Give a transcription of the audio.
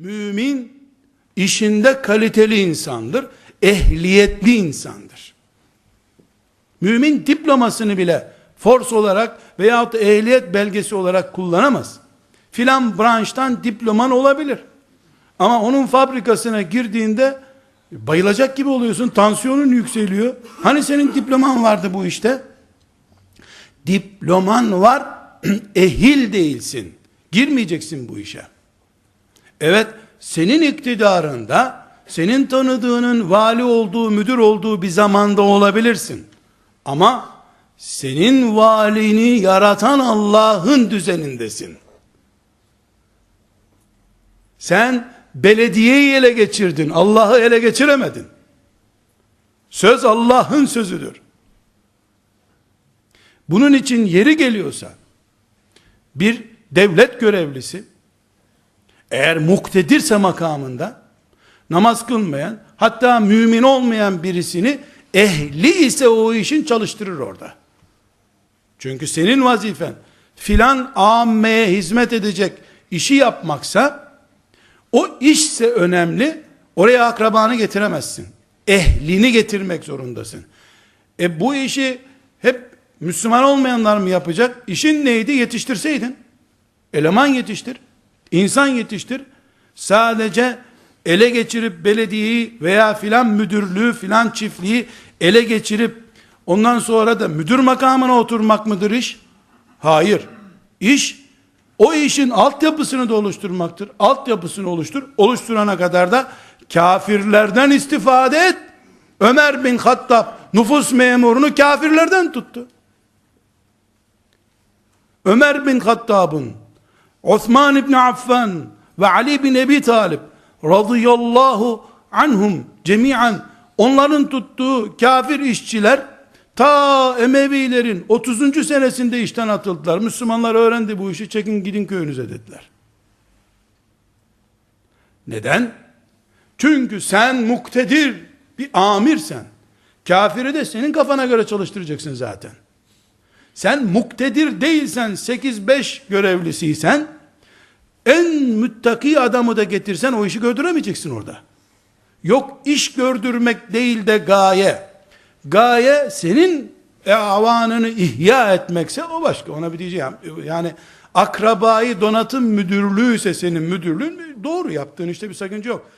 Mümin işinde kaliteli insandır, ehliyetli insandır. Mümin diplomasını bile force olarak veyahut ehliyet belgesi olarak kullanamaz. Filan branştan diploman olabilir. Ama onun fabrikasına girdiğinde bayılacak gibi oluyorsun. Tansiyonun yükseliyor. Hani senin diploman vardı bu işte? Diploman var, ehil değilsin. Girmeyeceksin bu işe. Evet, senin iktidarında, senin tanıdığının vali olduğu, müdür olduğu bir zamanda olabilirsin. Ama senin valini yaratan Allah'ın düzenindesin. Sen belediyeyi ele geçirdin, Allah'ı ele geçiremedin. Söz Allah'ın sözüdür. Bunun için yeri geliyorsa bir devlet görevlisi eğer muktedirse makamında namaz kılmayan hatta mümin olmayan birisini ehli ise o işin çalıştırır orada. Çünkü senin vazifen filan ammeye hizmet edecek işi yapmaksa o işse önemli oraya akrabanı getiremezsin. Ehlini getirmek zorundasın. E bu işi hep Müslüman olmayanlar mı yapacak? İşin neydi? Yetiştirseydin. Eleman yetiştir. İnsan yetiştir. Sadece ele geçirip belediyeyi veya filan müdürlüğü filan çiftliği ele geçirip ondan sonra da müdür makamına oturmak mıdır iş? Hayır. İş o işin altyapısını da oluşturmaktır. Altyapısını oluştur. Oluşturana kadar da kafirlerden istifade et. Ömer bin Hattab nüfus memurunu kafirlerden tuttu. Ömer bin Hattab'ın, Osman ibn Affan ve Ali bin Ebi Talib radıyallahu anhum cemiyen onların tuttuğu kafir işçiler ta Emevilerin 30. senesinde işten atıldılar. Müslümanlar öğrendi bu işi çekin gidin köyünüze dediler. Neden? Çünkü sen muktedir bir amirsen. Kafiri de senin kafana göre çalıştıracaksın zaten. Sen muktedir değilsen 8-5 görevlisiysen en müttaki adamı da getirsen o işi gördüremeyeceksin orada. Yok iş gördürmek değil de gaye. Gaye senin avanını ihya etmekse o başka. Ona bir diyeceğim. Yani akrabayı donatım müdürlüğü ise senin müdürlüğün doğru yaptığın işte bir sakınca yok.